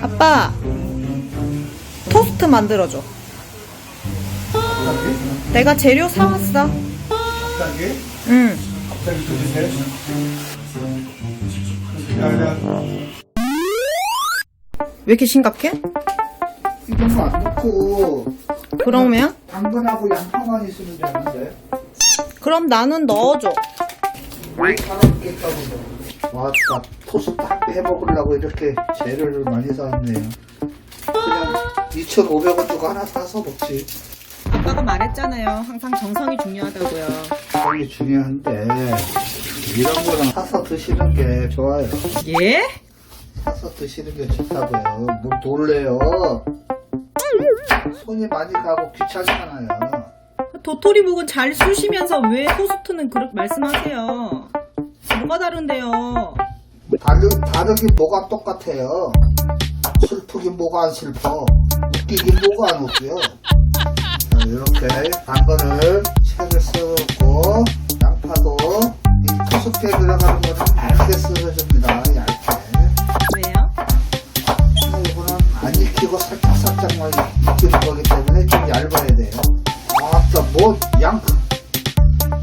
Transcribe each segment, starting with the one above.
아빠 토스트 만들어줘 내가 재료 사왔어. 갑자기? 응. 갑자기? 야야 왜 이렇게 심각해? 거안 넣고. 그러면? 당근하고 양파만 있으면 되는데. 그럼 나는 넣어줘. 왜 사람겠다고 와 나 토스트 한개 해먹으려고 이렇게 재료를 많이 사왔네요. 그냥 2,500원 주고 하나 사서 먹지 아빠가 말했잖아요 항상 정성이 중요하다고요 그게 중요한데 이런 거는 사서 드시는 게 좋아요 예? 사서 드시는 게 좋다고요 뭘 놀래요 손이 많이 가고 귀찮잖아요 도토리묵은 잘 쑤시면서 왜 토스트는 그렇게 말씀하세요 뭐가 다른데요 다르, 다르긴 뭐가 똑같아요. 슬프긴 뭐가 안 슬퍼. 웃기긴 뭐가 안 웃겨요. 자, 이렇게 당근을 채를 썰고 양파도 이 토스트에 들어가는 거는 얇게 썰어줍니다. 얇게. 왜요? 이거는 안 익히고 살짝 살짝만 익히는 거기 때문에 좀 얇아야 돼요. 아따 뭐 양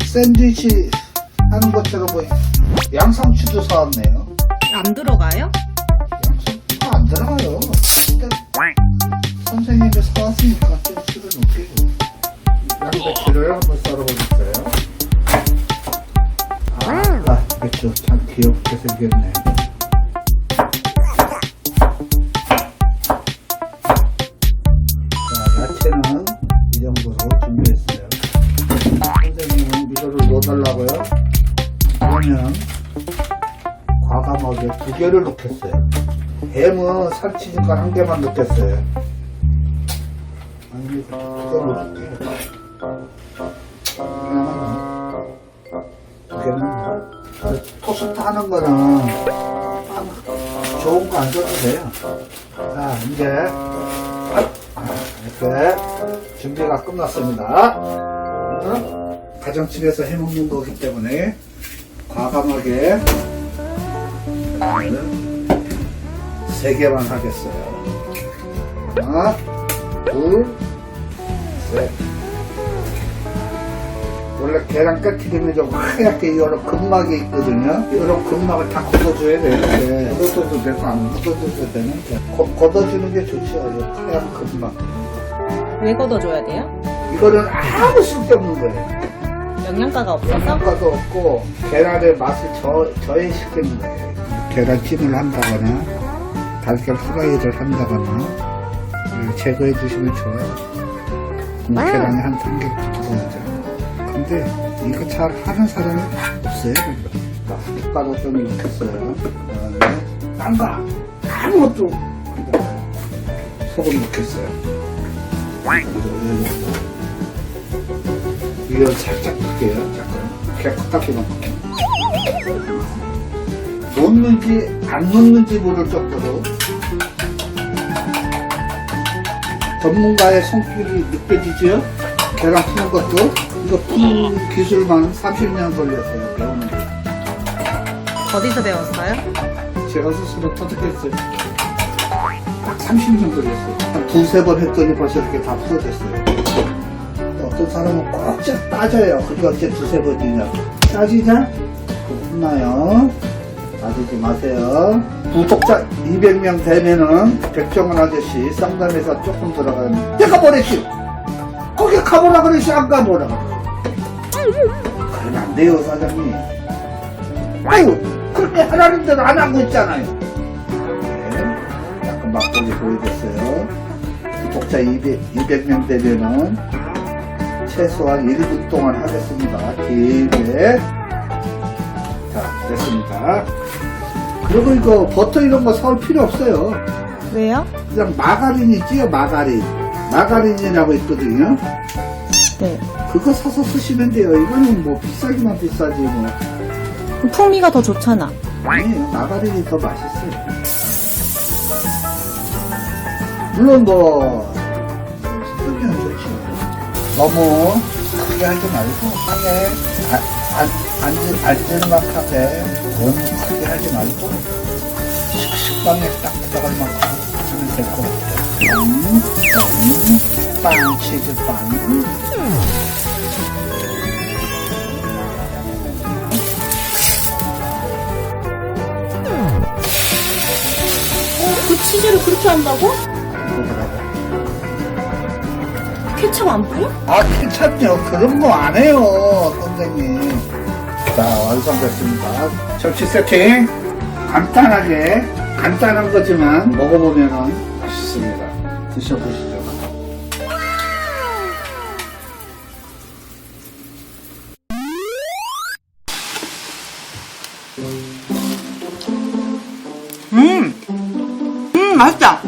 샌드위치 하는 것처럼 뭐 양상추도 사왔네요. 안 들어가요? 양상추가 안 들어가요. 선생님이 사왔으니까. 양배추를 한번 썰어보겠어요. 아, 아, 배추 참 귀엽게 생겼네. 자, 야채는 이 정도로 준비했어요. 선생님은 이거를 넣어달라고요? 그러면 과감하게 두 개를 넣겠어요. 햄은 살치니까 한 개만 넣겠어요. 개를 넣 토스트 하는 거는 아, 좋은 거안 써도 돼요. 자, 이제 아, 이렇게 준비가 끝났습니다. 어? 가정집에서 해먹는 거기 때문에 과감하게 세 개만 하겠어요. 하나, 둘, 셋. 원래 계란 깨트리면 좀 하얗게 이런 근막이 있거든요. 이런 근막을 다 걷어줘야 되는데, 걷어줘도 되고 안 걷어줘도 되는데, 거- 걷어주는 게 좋죠. 이 하얀 근막. 왜 걷어줘야 돼요? 이거는 아무 쓸데없는 거예요. 영양가가 없어서? 영양가도 없고 계란의 맛을 저, 저해시키는 거예요. 계란찜을 한다거나 달걀 후라이를 한다거나 음, 제거해 주시면 좋아요. 그럼 계란이 한 3개 붙어가죠. 근데 이거 잘 하는 사람이 없어요. 숟가락 좀 넣겠어요. 그다음에 딴거 아무것도. 소금 넣겠어요. 이거 살짝 넣을게요. 잠깐. 깨끗하게 넣을게요. 넣는지 안 넣는지 모를 정도로 전문가의 손길이 느껴지죠? 계란 푸는 것도 이거 푸는 기술만 30년 걸렸어요. 배우는 게. 어디서 배웠어요? 제가 스스로 터득했어요. 딱 30년 걸렸어요. 한 두세 번 했더니 벌써 이렇게 다 풀어졌어요. 어떤 사람은 꼭 짜- 따져요. 그게 어째 두세 번이냐. 따지냐? 혼나요. 따지지 마세요. 구독자 200명 되면은 백종원 아저씨 쌍담에서 조금 들어가면 내가 뭐랬지? 거기 가보라 그랬지 안 가보라 그러면 안 돼요 사장님. 아유 그렇게 하라는데도 안 하고 있잖아요. 네, 약간 맛보기 보이겠어요. 구독자 200, 200명 되면은 최소한 1분 동안 하겠습니다. 길게. 자 됐습니다. 그리고 이거 버터 이런 거 사올 필요 없어요. 왜요? 그냥 마가린이지요 마가린. 마가린이라고 있거든요. 네. 그거 사서 쓰시면 돼요. 이거는 뭐 비싸기만 비싸지 뭐. 풍미가 더 좋잖아. 아니에요. 마가린이 더 맛있어요. 물론 뭐 쓰면 좋지. 너무 크게 하지 말고 하게 안, 안, 앉을 만하게 너무 크게 하지 말고 식빵에 딱 들어갈 만큼 하면 될 것 같아요. 음, 음, 빵, 치즈빵. 그 그렇게 한다고? 케첩 안 뿌려? 아, 괜찮죠. 그런 거 안 해요, 선생님. 자, 완성됐습니다. 접시 세팅. 간단하게, 간단한 거지만 먹어보면 맛있습니다. 드셔보시죠. 음! 음, 맛있다.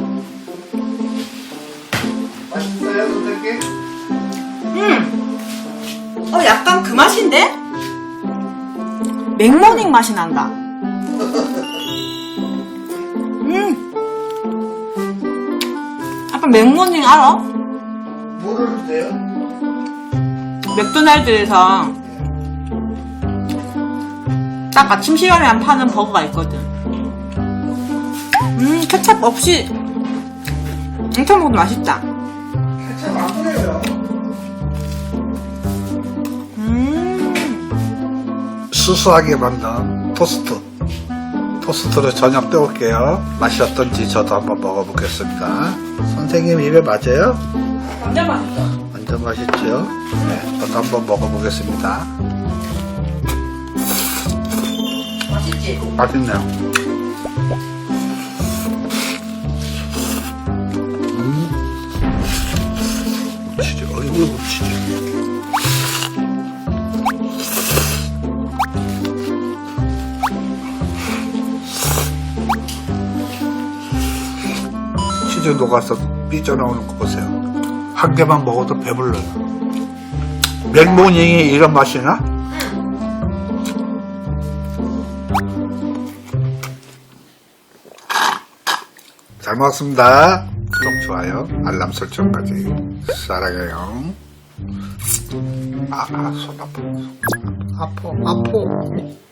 맛있어요, 선생님? 음! 어, 약간 그 맛인데? 맥모닝 맛이 난다. 음! 아빠 맥모닝 알아? 모르는데요? 맥도날드에서 딱 아침 시간에 안 파는 버거가 있거든. 음, 케첩 없이 엄청 먹어도 맛있다. 케첩 안 그래요. 음, 수수하게 만든 토스트. 토스트를 저녁 때울게요. 맛이 어떤지 저도 한번 먹어보겠습니다. 선생님 입에 맞아요? 완전 맛있어. 완전 맛있죠? 네, 저도 한번 먹어보겠습니다. 맛있지? 맛있네요. 치즈 녹아서 삐져나오는 거 보세요. 한 개만 먹어도 배불러요. 맥모닝이 이런 맛이 나? 잘 먹었습니다. 구독, 좋아요, 알람 설정까지. 사랑해요. 아, 아, 손. 아파, 아파. 아파.